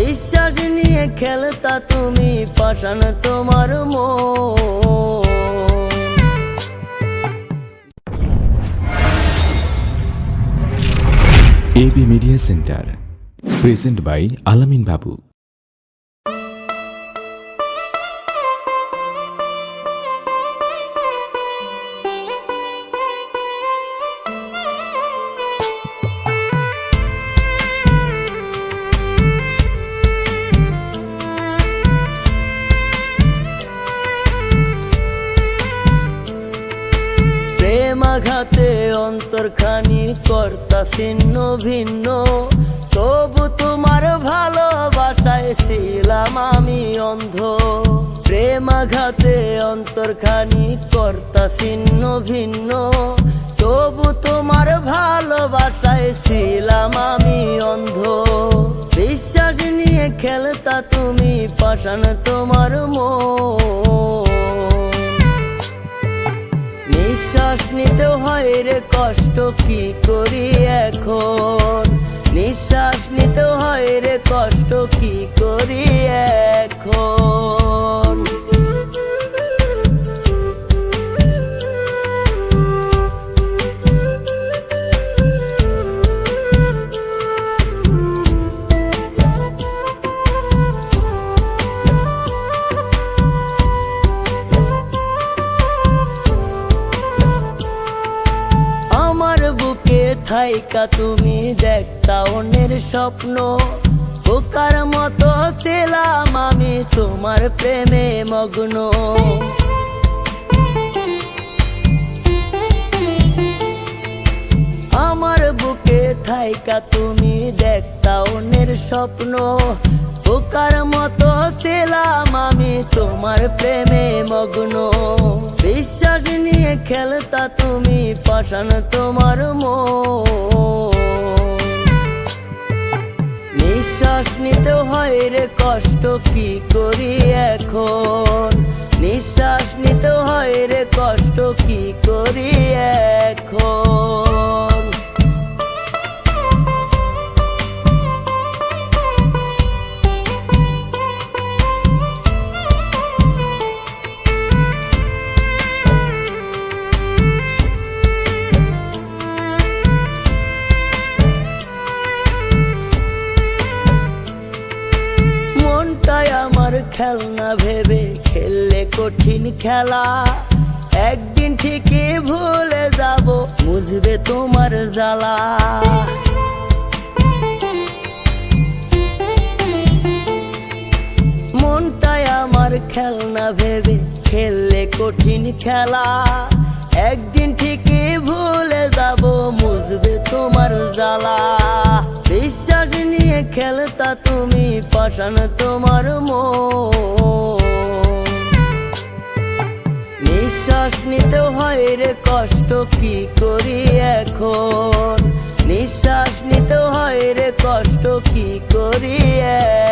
বিশ্বাস নিয়ে খেলতা তুমি পাশান তোমার মন। AB media centre present by Alamin Babu প্রেমাঘাতে অন্তরখানি কর্তা ছিন্ন ভিন্ন। তবু তোমার ভালোবাসায় ছিলাম আমি অন্ধ। প্রেমাঘাতে অন্তরখানি কর্তা ছিন্ন ভিন্ন। তবু তোমার ভালোবাসায় ছিলাম আমি অন্ধ। বিশ্বাস নিয়ে খেলতা তুমি পাশান তোমার মন। নিঃশ্বাস নিতে হয় রে কষ্ট কি করি এখন? নিঃশ্বাস নিতে হয় রে থাইকা তুমি দেখতা অন্যের স্বপ্ন। বোকার মতো ছিলাম আমি তোমার প্রেমে মগ্ন। আমার বুকে থাইকা তুমি দেখতা অন্যের স্বপ্ন। বোকার মতো ছিলাম আমি তোমার প্রেমে মগ্ন। খেলতা তুমি পাশান তোমার মো নিঃশ্বাস নিতে হয় রে কষ্ট, কি করি এখন? নিঃশ্বাস নিতে হয় রে কষ্ট, কি করি আমার খেলনা ভেবে খেললে কঠিন খেলা। একদিন ঠিকই ভুলে যাব, বুঝবে তোমার জ্বালা। মনটাই আমার খেলনা ভেবে খেললে কঠিন খেলা। একদিন ঠিকই ভুলে যাব মুজবে তোমার জ্বালা। বিশ্বাস নিয়ে খেলতা তুমি। পাশান তোমার মো নিঃশ্বাস নিতে হয় রে কষ্ট, কি করি এখন? নিঃশ্বাস নিতে হয় রে কষ্ট, কি করি এখন